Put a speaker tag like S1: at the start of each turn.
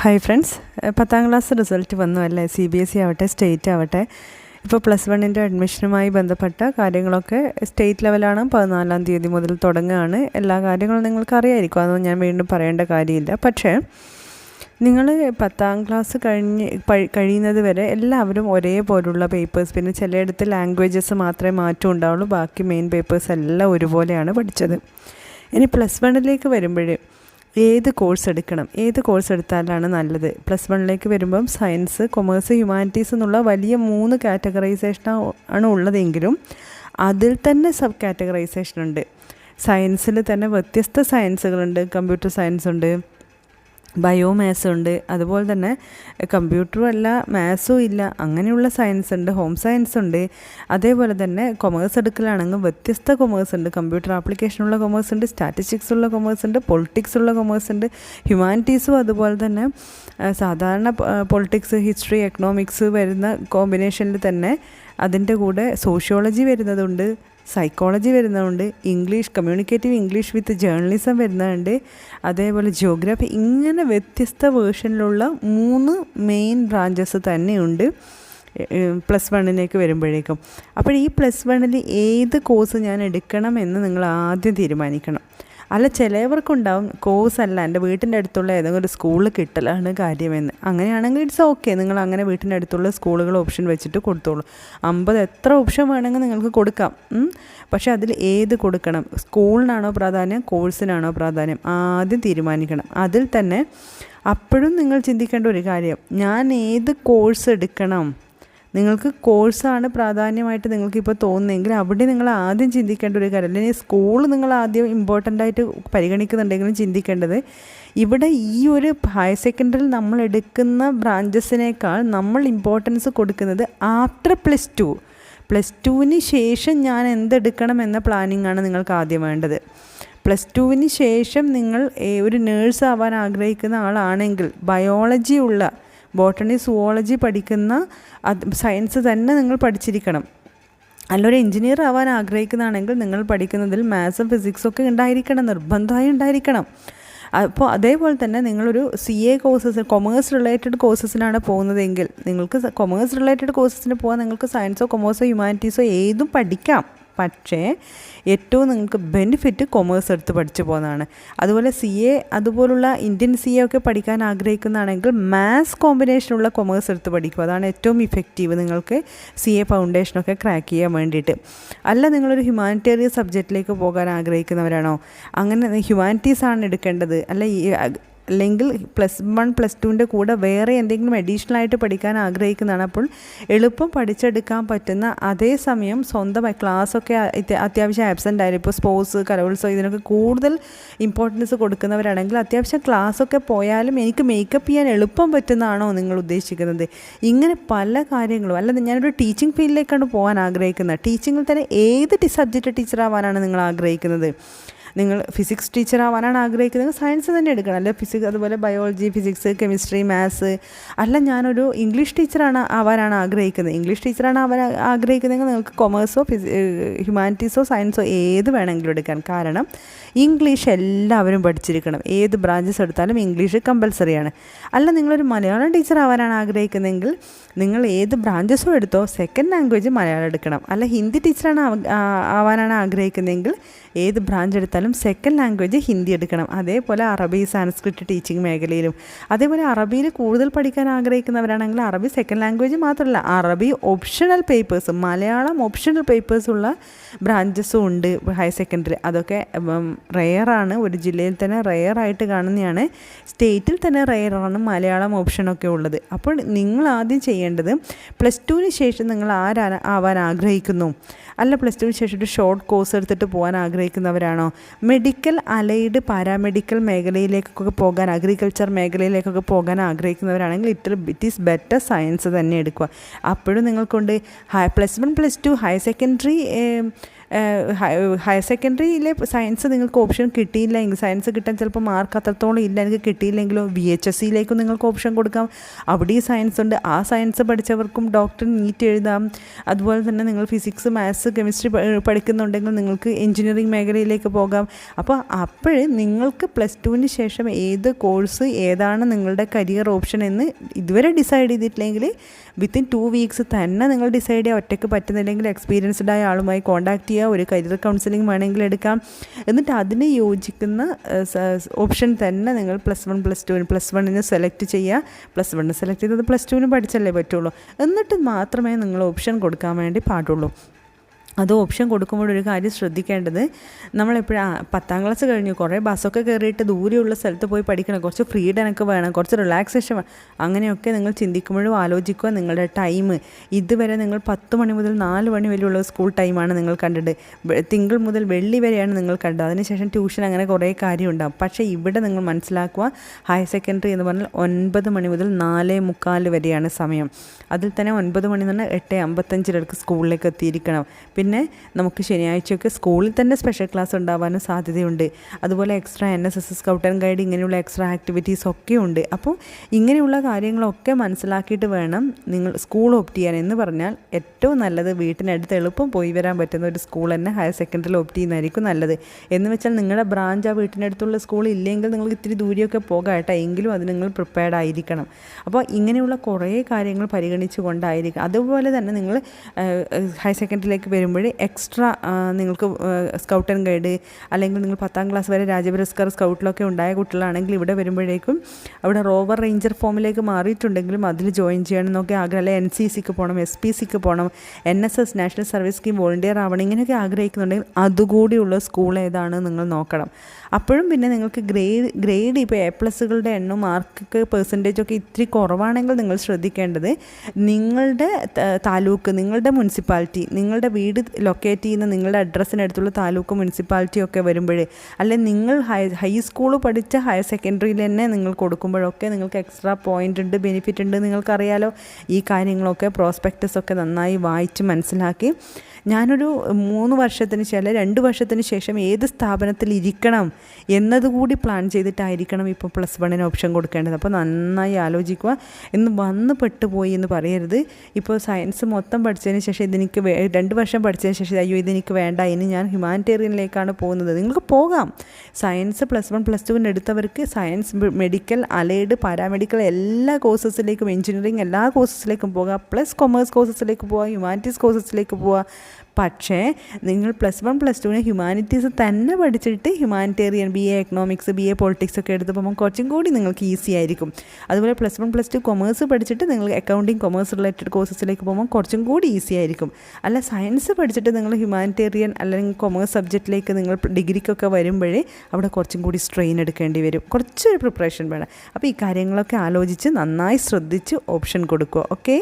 S1: Hi friends പത്താം class result വന്നു അല്ലേ? സി ബി എസ് ഇ ആവട്ടെ സ്റ്റേറ്റ് ആവട്ടെ. ഇപ്പോൾ പ്ലസ് വണ്ണിന്റെ അഡ്മിഷനുമായി ബന്ധപ്പെട്ട കാര്യങ്ങളൊക്കെ സ്റ്റേറ്റ് ലെവലാണ് പതിനാലാം തീയതി മുതൽ തുടങ്ങുകയാണ്. എല്ലാ കാര്യങ്ങളും നിങ്ങൾക്ക് അറിയായിരിക്കും. അതൊന്നും ഞാൻ വീണ്ടും പറയേണ്ട കാര്യമില്ല. പക്ഷേ നിങ്ങൾ പത്താം ക്ലാസ് കഴിഞ്ഞ് കഴിയുന്നത് വരെ എല്ലാവരും ഒരേപോലുള്ള പേപ്പേഴ്സ് പിന്നെ ചിലയിടത്ത് ലാംഗ്വേജസ് മാത്രമേ മാറ്റം ഉണ്ടാവുള്ളൂ. ബാക്കി മെയിൻ പേപ്പേഴ്സ് എല്ലാം ഒരുപോലെയാണ് പഠിച്ചത്. ഇനി പ്ലസ് വണ്ണിലേക്ക് വരുമ്പോൾ ഏത് കോഴ്സ് എടുക്കണം? ഏത് കോഴ്സ് എടുത്താലാണ് നല്ലത്? പ്ലസ് വണ്ണിലേക്ക് വരുമ്പം സയൻസ് കൊമേഴ്സ് ഹ്യൂമാനിറ്റീസ് എന്നുള്ള വലിയ മൂന്ന് കാറ്റഗറൈസേഷൻ ആണ് ഉള്ളതെങ്കിലും അതിൽ തന്നെ സബ് കാറ്റഗറൈസേഷൻ ഉണ്ട്. സയൻസിൽ തന്നെ വ്യത്യസ്ത സയൻസുകളുണ്ട് കമ്പ്യൂട്ടർ സയൻസ് ഉണ്ട്. ബയോ മാത്സ് ഉണ്ട്. അതുപോലെ തന്നെ കമ്പ്യൂട്ടറും അല്ല മാത്സും ഇല്ല. അങ്ങനെയുള്ള സയൻസ് ഉണ്ട് ഹോം സയൻസ് ഉണ്ട്. അതേപോലെ തന്നെ കൊമേഴ്സ് എടുക്കലാണെങ്കിൽ വ്യത്യസ്ത കൊമേഴ്സ് ഉണ്ട്. കമ്പ്യൂട്ടർ ആപ്ലിക്കേഷനുള്ള കൊമേഴ്സ് ഉണ്ട് സ്റ്റാറ്റിസ്റ്റിക്സ് ഉള്ള കൊമേഴ്സ് ഉണ്ട് പൊളിറ്റിക്സ് ഉള്ള കൊമേഴ്സ് ഉണ്ട്. ഹ്യൂമാനിറ്റീസും അതുപോലെ തന്നെ സാധാരണ പൊളിറ്റിക്സ് ഹിസ്റ്ററി എക്കണോമിക്സ് വരുന്ന കോമ്പിനേഷനിൽ തന്നെ അതിന്റെ കൂടെ സോഷ്യോളജി വരുന്നതുണ്ട്. സൈക്കോളജി വരുന്നതുകൊണ്ട് English communicative English with journalism വരുന്നതുകൊണ്ട് അതേപോലെ ജിയോഗ്രാഫി ഇങ്ങനെ വ്യത്യസ്ത വേർഷനിലുള്ള മൂന്ന് മെയിൻ ബ്രാഞ്ചസ് തന്നെയുണ്ട്. പ്ലസ് വണ്ണിലേക്ക് വരുമ്പോഴേക്കും. അപ്പോൾ ഈ പ്ലസ് വണ്ണിൽ ഏത് കോഴ്സ് ഞാൻ എടുക്കണം എന്ന് നിങ്ങൾ ആദ്യം തീരുമാനിക്കണം. അല്ല ചിലവർക്കുണ്ടാവും. കോഴ്സ് അല്ല എന്റെ വീട്ടിന്റെ അടുത്തുള്ള ഏതെങ്കിലും ഒരു സ്കൂളിൽ കിട്ടലാണ് കാര്യമെന്ന്. അങ്ങനെയാണെങ്കിൽ ഇറ്റ്സ് ഓക്കെ നിങ്ങൾ അങ്ങനെ വീട്ടിന്റെ അടുത്തുള്ള സ്കൂളുകൾ ഓപ്ഷൻ വെച്ചിട്ട് കൊടുത്തോളൂ. അമ്പത് എത്ര ഓപ്ഷൻ വേണമെങ്കിൽ നിങ്ങൾക്ക് കൊടുക്കാം. പക്ഷേ അതിൽ ഏത് കൊടുക്കണം? സ്കൂളിനാണോ പ്രാധാന്യം? കോഴ്സിനാണോ പ്രാധാന്യം? ആദ്യം തീരുമാനിക്കണം. അതിൽ തന്നെ അപ്പോഴും നിങ്ങൾ ചിന്തിക്കേണ്ട ഒരു കാര്യം. ഞാൻ ഏത് കോഴ്സ് എടുക്കണം? നിങ്ങൾക്ക് കോഴ്സാണ് പ്രാധാന്യമായിട്ട് നിങ്ങൾക്കിപ്പോൾ തോന്നുന്നതെങ്കിൽ അവിടെ നിങ്ങൾ ആദ്യം ചിന്തിക്കേണ്ട ഒരു കാര്യം അല്ലെങ്കിൽ സ്കൂൾ നിങ്ങൾ ആദ്യം ഇമ്പോർട്ടന്റ് ആയിട്ട് പരിഗണിക്കുന്നുണ്ടെങ്കിലും ചിന്തിക്കേണ്ടത് ഇവിടെ ഈ ഒരു ഹയർ സെക്കൻഡറിയിൽ നമ്മൾ എടുക്കുന്ന ബ്രാഞ്ചസിനേക്കാൾ നമ്മൾ ഇമ്പോർട്ടൻസ് കൊടുക്കുന്നത് ആഫ്റ്റർ പ്ലസ് ടു പ്ലസ് ടുവിന് ശേഷം ഞാൻ എന്തെടുക്കണം എന്ന പ്ലാനിങ് ആണ് നിങ്ങൾക്ക് ആദ്യം വേണ്ടത്. പ്ലസ് ടുവിന് ശേഷം നിങ്ങൾ ഒരു നേഴ്സ് ആവാൻ ആഗ്രഹിക്കുന്ന ആളാണെങ്കിൽ ബയോളജി ഉള്ള ബോട്ടണി സുവോളജി പഠിക്കുന്ന സയൻസ് തന്നെ നിങ്ങൾ പഠിച്ചിരിക്കണം. അല്ലൊരു എഞ്ചിനീയർ ആവാൻ ആഗ്രഹിക്കുന്നതാണെങ്കിൽ നിങ്ങൾ പഠിക്കുന്നതിൽ മാത്സും ഫിസിക്സും ഒക്കെ ഉണ്ടായിരിക്കണം നിർബന്ധമായി ഉണ്ടായിരിക്കണം. അപ്പോൾ അതേപോലെ തന്നെ നിങ്ങളൊരു C A courses commerce related കോഴ്സസിനാണ് പോകുന്നതെങ്കിൽ നിങ്ങൾക്ക് കൊമേഴ്സ് റിലേറ്റഡ് കോഴ്സസിന് പോകാൻ നിങ്ങൾക്ക് സയൻസോ കൊമേഴ്സോ ഹ്യൂമാനിറ്റീസോ ഏതും പഠിക്കാം. പക്ഷേ ഏറ്റവും നിങ്ങൾക്ക് ബെനിഫിറ്റ് കൊമേഴ്സ് എടുത്ത് പഠിച്ചു പോകുന്നതാണ്. അതുപോലെ സി എ അതുപോലുള്ള ഇന്ത്യൻ സി എ ഒക്കെ പഠിക്കാൻ ആഗ്രഹിക്കുന്നതാണെങ്കിൽ മാത്സ് കോമ്പിനേഷനുള്ള കൊമേഴ്സ് എടുത്ത് പഠിക്കും അതാണ് ഏറ്റവും ഇഫക്റ്റീവ് നിങ്ങൾക്ക് സി എ ഫൗണ്ടേഷനൊക്കെ ക്രാക്ക് ചെയ്യാൻ വേണ്ടിയിട്ട്. അല്ല നിങ്ങളൊരു ഹ്യൂമാനിറ്റേറിയൻ സബ്ജക്റ്റിലേക്ക് പോകാൻ ആഗ്രഹിക്കുന്നവരാണോ? അങ്ങനെ ഹ്യൂമാനിറ്റീസ് ആണ് എടുക്കേണ്ടത്. അല്ല ഈ അല്ലെങ്കിൽ പ്ലസ് വൺ പ്ലസ് ടുവിന്റെ കൂടെ വേറെ എന്തെങ്കിലും അഡീഷണൽ ആയിട്ട് പഠിക്കാൻ ആഗ്രഹിക്കുന്നതാണ്. അപ്പോൾ എളുപ്പം പഠിച്ചെടുക്കാൻ പറ്റുന്ന അതേസമയം സ്വന്തമായി ക്ലാസ്സൊക്കെ അത്യാവശ്യം ആബ്സെന്റ് ആയാലും ഇപ്പോൾ സ്പോർട്സ് കലോത്സവം ഇതിനൊക്കെ കൂടുതൽ ഇമ്പോർട്ടൻസ് കൊടുക്കുന്നവരാണെങ്കിൽ അത്യാവശ്യം ക്ലാസ്സൊക്കെ പോയാലും എനിക്ക് മേക്കപ്പ് ചെയ്യാൻ എളുപ്പം പറ്റുന്നതാണോ നിങ്ങൾ ഉദ്ദേശിക്കുന്നത്? ഇങ്ങനെ പല കാര്യങ്ങളും അല്ലെങ്കിൽ ഞാനൊരു ടീച്ചിങ് ഫീൽഡിലേക്കാണ് പോകാൻ ആഗ്രഹിക്കുന്നത്. ടീച്ചിങ്ങിൽ തന്നെ ഏത് സബ്ജക്റ്റ് ടീച്ചറാവാനാണ് നിങ്ങൾ ആഗ്രഹിക്കുന്നത്? നിങ്ങൾ ഫിസിക്സ് ടീച്ചർ ആവാനാണ് ആഗ്രഹിക്കുന്നത്. സയൻസ് തന്നെ എടുക്കണം. അല്ലെ ഫിസിക്സ് അതുപോലെ ബയോളജി ഫിസിക്സ് കെമിസ്ട്രി മാത്സ് അല്ല ഞാനൊരു ഇംഗ്ലീഷ് ടീച്ചറാണ് ആവാനാണ് ആഗ്രഹിക്കുന്നത്. ഇംഗ്ലീഷ് ടീച്ചറാണ് ആവാൻ ആഗ്രഹിക്കുന്നതെങ്കിൽ നിങ്ങൾക്ക് കൊമേഴ്സോ ഫിസി ഹ്യൂമാനിറ്റീസോ സയൻസോ ഏത് വേണമെങ്കിലും എടുക്കാൻ കാരണം ഇംഗ്ലീഷ് എല്ലാവരും പഠിച്ചിരിക്കണം. ഏത് ബ്രാഞ്ചസ് എടുത്താലും ഇംഗ്ലീഷ് കമ്പൽസറിയാണ് അല്ല നിങ്ങളൊരു മലയാളം ടീച്ചർ ആവാനാണ് ആഗ്രഹിക്കുന്നതെങ്കിൽ നിങ്ങൾ ഏത് ബ്രാഞ്ചസും എടുത്തോ സെക്കൻഡ് ലാംഗ്വേജ് മലയാളം എടുക്കണം. അല്ല ഹിന്ദി ടീച്ചറാണ് ആവ- ആവാനാണ് ആഗ്രഹിക്കുന്നതെങ്കിൽ ഏത് ബ്രാഞ്ച് എടുത്താലും സെക്കൻഡ് ലാംഗ്വേജ് ഹിന്ദി എടുക്കണം. അതേപോലെ അറബി സാൻസ്ക്രിറ്റ് ടീച്ചിങ് മേഖലയിലും. അതേപോലെ അറബിയിൽ കൂടുതൽ പഠിക്കാൻ ആഗ്രഹിക്കുന്നവരാണെങ്കിൽ അറബി സെക്കൻഡ് ലാംഗ്വേജ് മാത്രമല്ല അറബി ഓപ്ഷണൽ പേപ്പേഴ്സ് മലയാളം ഓപ്ഷണൽ പേപ്പേഴ്സുള്ള ബ്രാഞ്ചസും ഉണ്ട് ഹയർ സെക്കൻഡറി അതൊക്കെ റെയറാണ് ഒരു ജില്ലയിൽ തന്നെ റെയറായിട്ട് കാണുന്നതാണ്. സ്റ്റേറ്റിൽ തന്നെ റെയറാണ് മലയാളം ഓപ്ഷനൊക്കെ ഉള്ളത്. അപ്പോൾ നിങ്ങൾ ആദ്യം ചെയ്യേണ്ടത് പ്ലസ് ടുവിന് ശേഷം നിങ്ങൾ ആരാ ആവാൻ ആഗ്രഹിക്കുന്നു? അല്ല പ്ലസ് ടുവിന് ശേഷം ഒരു ഷോർട്ട് കോഴ്സ് എടുത്തിട്ട് പോകാൻ ആഗ്രഹിക്കുന്നവരാണോ? മെഡിക്കൽ അലൈഡ് പാരാമെഡിക്കൽ മേഖലയിലേക്കൊക്കെ പോകാൻ അഗ്രികൾച്ചർ മേഖലയിലേക്കൊക്കെ പോകാൻ ആഗ്രഹിക്കുന്നവരാണെങ്കിൽ it it is better science തന്നെ എടുക്കുക. അപ്പോഴും നിങ്ങൾക്കൊണ്ട് high plus one plus two higher secondary higher സെക്കൻഡറിയിലെ science നിങ്ങൾക്ക് ഓപ്ഷൻ കിട്ടിയില്ലെങ്കിൽ സയൻസ് കിട്ടാൻ ചിലപ്പോൾ മാർക്ക് അത്രത്തോളം ഇല്ല എനിക്ക് കിട്ടിയില്ലെങ്കിലോ വി എച്ച് എസ് സിയിലേക്കും നിങ്ങൾക്ക് ഓപ്ഷൻ കൊടുക്കാം. അവിടെയും സയൻസ് ഉണ്ട്. ആ സയൻസ് പഠിച്ചവർക്കും ഡോക്ടർ നീറ്റ് എഴുതാം. അതുപോലെ തന്നെ നിങ്ങൾ ഫിസിക്സ് മാത്സ് കെമിസ്ട്രി പഠിക്കുന്നുണ്ടെങ്കിൽ നിങ്ങൾക്ക് എഞ്ചിനീയറിംഗ് മേഖലയിലേക്ക് പോകാം. അപ്പോൾ അപ്പോഴേ നിങ്ങൾക്ക് പ്ലസ് ടുവിന് ശേഷം ഏത് കോഴ്സ് ഏതാണ് നിങ്ങളുടെ കരിയർ ഓപ്ഷൻ എന്ന് ഇതുവരെ ഡിസൈഡ് ചെയ്തിട്ടില്ലെങ്കിൽ വിത്തിൻ ടു വീക്സ് തന്നെ നിങ്ങൾ ഡിസൈഡ് ചെയ്യുക. ഒറ്റയ്ക്ക് പറ്റുന്നില്ലെങ്കിൽ എക്സ്പീരിയൻസ്ഡ് ആയ ആളുമായി കോൺടാക്റ്റ് ചെയ്യുക. ഒരു കരിയർ കൗൺസിലിംഗ് വേണമെങ്കിൽ എടുക്കാം. എന്നിട്ട് അതിന് യോജിക്കുന്ന ഓപ്ഷൻ തന്നെ നിങ്ങൾ പ്ലസ് വൺ പ്ലസ് ടുവിന് പ്ലസ് വണ്ണിന് സെലക്ട് ചെയ്യുക. പ്ലസ് വണ്ണിന് സെലക്ട് ചെയ്തത് പ്ലസ് ടുവിന് പഠിച്ചല്ലേ പറ്റുള്ളൂ. എന്നിട്ട് മാത്രമേ നിങ്ങൾ ഓപ്ഷൻ കൊടുക്കാൻ വേണ്ടി പാടുള്ളൂ. അത് ഓപ്ഷൻ കൊടുക്കുമ്പോൾ ഒരു കാര്യം ശ്രദ്ധിക്കേണ്ടത് നമ്മളെപ്പോഴും പത്താം ക്ലാസ് കഴിഞ്ഞു കുറേ ബസ്സൊക്കെ കയറിയിട്ട് ദൂരെയുള്ള സ്ഥലത്ത് പോയി പഠിക്കണം കുറച്ച് ഫ്രീഡം എനിക്ക് വേണം കുറച്ച് റിലാക്സേഷൻ വേണം. അങ്ങനെയൊക്കെ നിങ്ങൾ ചിന്തിക്കുമ്പോഴും ആലോചിക്കുക നിങ്ങളുടെ ടൈം ഇതുവരെ നിങ്ങൾ പത്ത് മണി മുതൽ നാല് മണി വരെയുള്ള സ്കൂൾ ടൈമാണ് നിങ്ങൾ കണ്ടത്. തിങ്കൾ മുതൽ വെള്ളി വരെയാണ് നിങ്ങൾ കണ്ടത്. അതിനുശേഷം ട്യൂഷൻ അങ്ങനെ കുറേ കാര്യം ഉണ്ടാകും പക്ഷേ ഇവിടെ നിങ്ങൾ മനസ്സിലാക്കുക ഹയർ സെക്കൻഡറി എന്ന് പറഞ്ഞാൽ ഒൻപത് മണി മുതൽ നാല് മുക്കാൽ വരെയാണ് സമയം. അതിൽ തന്നെ ഒൻപത് മണി എന്ന് പറഞ്ഞാൽ എട്ട് അമ്പത്തഞ്ചിലേക്ക് സ്കൂളിലേക്ക് എത്തിയിരിക്കണം. പിന്നെ പിന്നെ നമുക്ക് ശനിയാഴ്ചയൊക്കെ സ്കൂളിൽ തന്നെ സ്പെഷ്യൽ ക്ലാസ് ഉണ്ടാവാനും സാധ്യതയുണ്ട്. അതുപോലെ extra N S S scout and guide ഇങ്ങനെയുള്ള എക്സ്ട്രാ ആക്ടിവിറ്റീസ് ഒക്കെ ഉണ്ട് അപ്പോൾ ഇങ്ങനെയുള്ള കാര്യങ്ങളൊക്കെ മനസ്സിലാക്കിയിട്ട് വേണം നിങ്ങൾ സ്കൂൾ ഓപ്റ്റ് ചെയ്യാൻ. എന്ന് പറഞ്ഞാൽ ഏറ്റവും നല്ലത് വീട്ടിനടുത്ത് എളുപ്പം പോയി വരാൻ പറ്റുന്ന ഒരു സ്കൂൾ തന്നെ ഹയർ സെക്കൻഡറിയിൽ ഓപ്റ്റ് ചെയ്യുന്നതായിരിക്കും നല്ലത്. എന്ന് വെച്ചാൽ നിങ്ങളുടെ ബ്രാഞ്ച് ആ വീട്ടിനടുത്തുള്ള സ്കൂൾ ഇല്ലെങ്കിൽ നിങ്ങൾക്ക് ഇത്തിരി ദൂരെയൊക്കെ പോകാട്ടെ കേട്ടോ. എങ്കിലും അത് നിങ്ങൾ പ്രിപ്പയർഡ് ആയിരിക്കണം. അപ്പോൾ ഇങ്ങനെയുള്ള കുറേ കാര്യങ്ങൾ പരിഗണിച്ചു കൊണ്ടായിരിക്കും അതുപോലെ തന്നെ നിങ്ങൾ ഹയർ സെക്കൻഡറിയിലേക്ക് വരുമ്പോൾ വരുമ്പോൾ എക്സ്ട്രാ നിങ്ങൾക്ക് സ്കൗട്ട് ആൻഡ് ഗൈഡ് അല്ലെങ്കിൽ നിങ്ങൾ പത്താം ക്ലാസ് വരെ രാജപുരസ്കാർ സ്കൗട്ടിലൊക്കെ ഉണ്ടായ കുട്ടികളാണെങ്കിൽ ഇവിടെ വരുമ്പോഴേക്കും അവിടെ റോവർ റേഞ്ചർ ഫോമിലേക്ക് മാറിയിട്ടുണ്ടെങ്കിലും അതിൽ ജോയിൻ ചെയ്യണം എന്നൊക്കെ ആഗ്രഹം അല്ലെങ്കിൽ എൻ സി സിക്ക് പോകണം എസ് പി സിക്ക് പോകണം N S S national service scheme volunteer ആവണം ഇങ്ങനെയൊക്കെ ആഗ്രഹിക്കുന്നുണ്ടെങ്കിൽ അതുകൂടിയുള്ള സ്കൂൾ ഏതാണ് നിങ്ങൾ നോക്കണം. അപ്പോഴും പിന്നെ നിങ്ങൾക്ക് ഗ്രേഡ് ഗ്രേഡ് ഇപ്പോൾ എ പ്ലസുകളുടെ എണ്ണം മാർക്ക് പെർസെന്റേജ് ഒക്കെ ഇത്തിരി കുറവാണെങ്കിൽ നിങ്ങൾ ശ്രദ്ധിക്കേണ്ടത് നിങ്ങളുടെ താലൂക്ക് നിങ്ങളുടെ മുനിസിപ്പാലിറ്റി നിങ്ങളുടെ വീട് ലൊക്കേറ്റ് ചെയ്യുന്ന നിങ്ങളുടെ അഡ്രസ്സിനടുത്തുള്ള താലൂക്ക് മുനിസിപ്പാലിറ്റി ഒക്കെ വരുമ്പോഴേ അല്ലെങ്കിൽ നിങ്ങൾ ഹൈ ഹൈസ്കൂൾ പഠിച്ച ഹയർ സെക്കൻഡറിയിൽ തന്നെ നിങ്ങൾ കൊടുക്കുമ്പോഴൊക്കെ നിങ്ങൾക്ക് എക്സ്ട്രാ പോയിന്റ് ഉണ്ട് ബെനിഫിറ്റ് ഉണ്ട് നിങ്ങൾക്കറിയാലോ. ഈ കാര്യങ്ങളൊക്കെ പ്രോസ്പെക്റ്റസ് ഒക്കെ നന്നായി വായിച്ച് മനസ്സിലാക്കി. ഞാനൊരു മൂന്ന് വർഷത്തിന് ശേഷം രണ്ട് വർഷത്തിന് ശേഷം ഏത് സ്ഥാപനത്തിൽ ഇരിക്കണം എന്നതുകൂടി പ്ലാൻ ചെയ്തിട്ടായിരിക്കണം ഇപ്പോൾ പ്ലസ് വണ്ണിന് ഓപ്ഷൻ കൊടുക്കേണ്ടത്. അപ്പോൾ നന്നായി ആലോചിക്കുക. എന്ന് വന്ന് പെട്ടുപോയി എന്ന് പറയരുത്. ഇപ്പോൾ സയൻസ് മൊത്തം പഠിച്ചതിന് ശേഷം ഇതെനിക്ക് രണ്ട് വർഷം പഠിച്ചതിന് ശേഷം അയ്യോ ഇതെനിക്ക് വേണ്ട. ഇനി ഞാൻ ഹ്യൂമാനിറ്റേറിയനിലേക്കാണ് പോകുന്നത്. നിങ്ങൾക്ക് പോകാം. സയൻസ് പ്ലസ് വൺ പ്ലസ് ടുവിന് എടുത്തവർക്ക് സയൻസ് മെഡിക്കൽ അലൈഡ് പാരാമെഡിക്കൽ എല്ലാ കോഴ്സസിലേക്കും എഞ്ചിനീയറിംഗ് എല്ലാ കോഴ്സസിലേക്കും പോകാം. പ്ലസ് കൊമേഴ്സ് കോഴ്സസിലേക്ക് പോകാം ഹ്യൂമാനിറ്റീസ് കോഴ്സസിലേക്ക് പോകാം. പക്ഷേ നിങ്ങൾ പ്ലസ് വൺ പ്ലസ് ടുവിന് ഹ്യൂമാനിറ്റീസ് തന്നെ പഠിച്ചിട്ട് humanitarian B A economics B A politics ഒക്കെ എടുത്ത് പോകുമ്പോൾ കുറച്ചും കൂടി നിങ്ങൾക്ക് ഈസി ആയിരിക്കും. അതുപോലെ plus one plus two commerce പഠിച്ചിട്ട് നിങ്ങൾ അക്കൗണ്ടിങ് കൊമേഴ്സ് റിലേറ്റഡ് കോഴ്സസിലേക്ക് പോകുമ്പോൾ കുറച്ചും കൂടി ഈസി ആയിരിക്കും. അല്ല സയൻസ് പഠിച്ചിട്ട് നിങ്ങൾ ഹ്യൂമാനിറ്റേറിയൻ അല്ലെങ്കിൽ കൊമേഴ്സ് സബ്ജക്റ്റിലേക്ക് നിങ്ങൾ ഡിഗ്രിക്കൊക്കെ വരുമ്പോഴേ അവിടെ കുറച്ചും കൂടി സ്ട്രെയിൻ എടുക്കേണ്ടി വരും. കുറച്ചൊരു പ്രിപ്പറേഷൻ വേണം. അപ്പോൾ ഈ കാര്യങ്ങളൊക്കെ ആലോചിച്ച് നന്നായി ശ്രദ്ധിച്ച് ഓപ്ഷൻ കൊടുക്കുക ഓക്കെ